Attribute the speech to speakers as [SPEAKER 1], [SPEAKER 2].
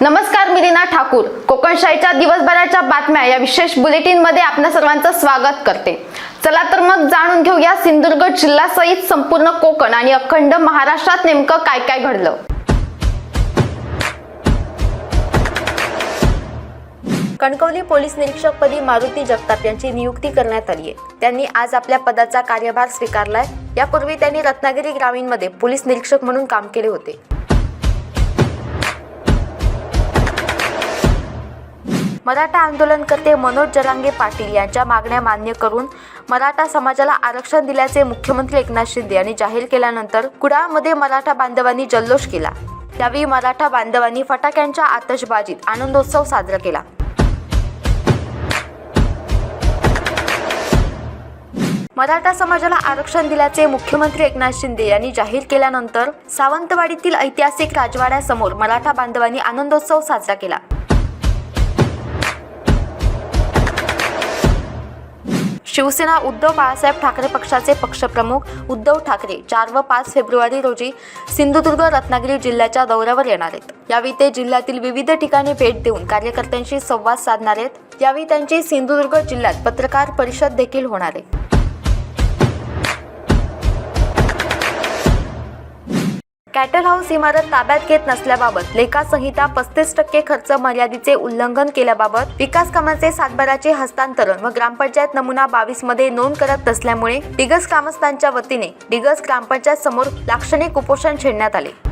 [SPEAKER 1] नमस्कार मी रीना ठाकूर. कोकणशाहीच्या दिवसभराच्या बातम्या या विशेष बुलेटिनमध्ये आपल्या सर्वांचं स्वागत करते. चला तर मग जाणून घेऊया सिंधुदुर्ग जिल्ह्यासहित संपूर्ण कोकण आणि अखंड महाराष्ट्रात नेमकं काय काय घडलं.
[SPEAKER 2] कणकवली पोलीस निरीक्षकपदी मारुती जगताप यांची नियुक्ती करण्यात आली आहे. त्यांनी आज आपल्या पदाचा कार्यभार स्वीकारलाय. यापूर्वी त्यांनी रत्नागिरी ग्रामीणमध्ये पोलीस निरीक्षक म्हणून काम केले होते. मराठा आंदोलनकर्ते मनोज जरांगे पाटील यांच्या मागण्या मान्य करून मराठा समाजाला आरक्षण दिल्याचे मुख्यमंत्री एकनाथ शिंदे यांनी जाहीर केल्यानंतर कुडाळमध्ये मराठा बांधवांनी जल्लोष केला. यावेळी मराठा बांधवांनी फटाक्यांच्या आतषबाजीत आनंदोत्सव साजरा केला. मराठा समाजाला आरक्षण दिल्याचे मुख्यमंत्री एकनाथ शिंदे यांनी जाहीर केल्यानंतर सावंतवाडीतील ऐतिहासिक राजवाड्यासमोर मराठा बांधवांनी आनंदोत्सव साजरा केला. शिवसेना उद्धव बाळासाहेब ठाकरे पक्षाचे पक्षप्रमुख उद्धव ठाकरे चार व पाच फेब्रुवारी रोजी सिंधुदुर्ग रत्नागिरी जिल्ह्याच्या दौऱ्यावर येणार आहेत. यावेळी ते जिल्ह्यातील विविध ठिकाणी भेट देऊन कार्यकर्त्यांशी संवाद साधणार आहेत. यावेळी त्यांची सिंधुदुर्ग जिल्ह्यात पत्रकार परिषद देखील होणार आहे. कॅटल हाऊस इमारत ताब्यात घेत नसल्याबाबत लेखा संहिता पस्तीस टक्के खर्च मर्यादेचे उल्लंघन केल्याबाबत विकास कामांचे सातबाराचे हस्तांतरण व ग्रामपंचायत नमुना बावीसमध्ये नोंद करत नसल्यामुळे डिगस ग्रामस्थांच्या वतीने डिगस ग्रामपंचायत समोर लाक्षणिक उपोषण छेडण्यात आले.